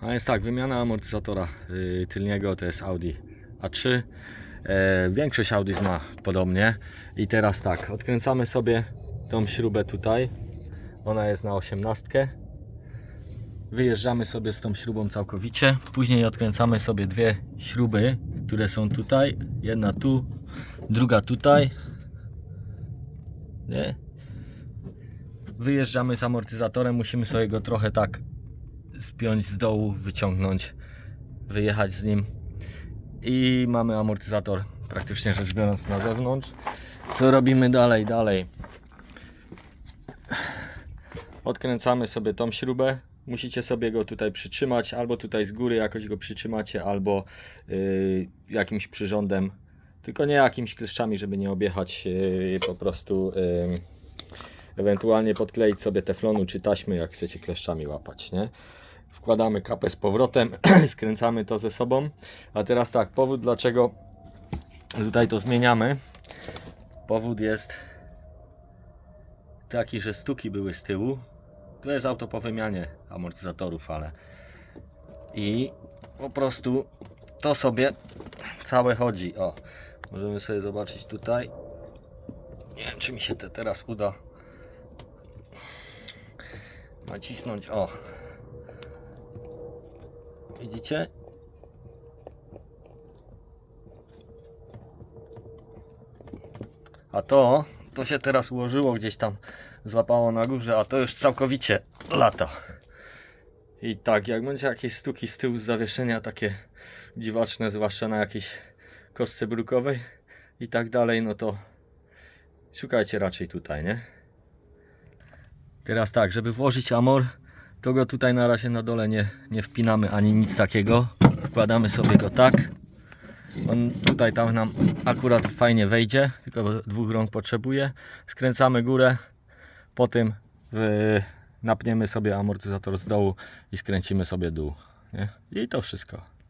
A więc tak, wymiana amortyzatora y, tylniego to jest Audi A3. E, większość Audi ma podobnie. I teraz tak, odkręcamy sobie tą śrubę tutaj. Ona jest na 18. Wyjeżdżamy sobie z tą śrubą całkowicie. Później odkręcamy sobie dwie śruby, które są tutaj. Jedna tu, druga tutaj. Nie? Wyjeżdżamy z amortyzatorem, musimy sobie go trochę tak spiąć z dołu, wyciągnąć, wyjechać z nim i mamy amortyzator praktycznie rzecz biorąc na zewnątrz. Co robimy dalej? Dalej. Odkręcamy sobie tą śrubę. Musicie sobie go tutaj przytrzymać, albo tutaj z góry jakoś go przytrzymacie, albo yy, jakimś przyrządem, tylko nie jakimiś kleszczami, żeby nie objechać yy, po prostu. Yy, ewentualnie podkleić sobie teflonu czy taśmy, jak chcecie kleszczami łapać, nie? Wkładamy kapę z powrotem, skręcamy to ze sobą. A teraz tak, powód dlaczego tutaj to zmieniamy. Powód jest taki, że stuki były z tyłu. To jest auto po wymianie amortyzatorów, ale i po prostu to sobie całe chodzi. O, możemy sobie zobaczyć tutaj. Nie wiem, czy mi się to teraz uda nacisnąć. O, widzicie? A to, to się teraz ułożyło gdzieś tam, złapało na górze, a to już całkowicie lata. I tak, jak będzie jakieś stuki z tyłu z zawieszenia, takie dziwaczne, zwłaszcza na jakiejś kostce brukowej i tak dalej, no to szukajcie raczej tutaj, nie? Teraz tak, żeby włożyć amor, to go tutaj na razie na dole nie, nie wpinamy ani nic takiego. Wkładamy sobie go tak. On tutaj tam nam akurat fajnie wejdzie, tylko dwóch rąk potrzebuje. Skręcamy górę, po tym napniemy sobie amortyzator z dołu i skręcimy sobie dół. Nie? I to wszystko.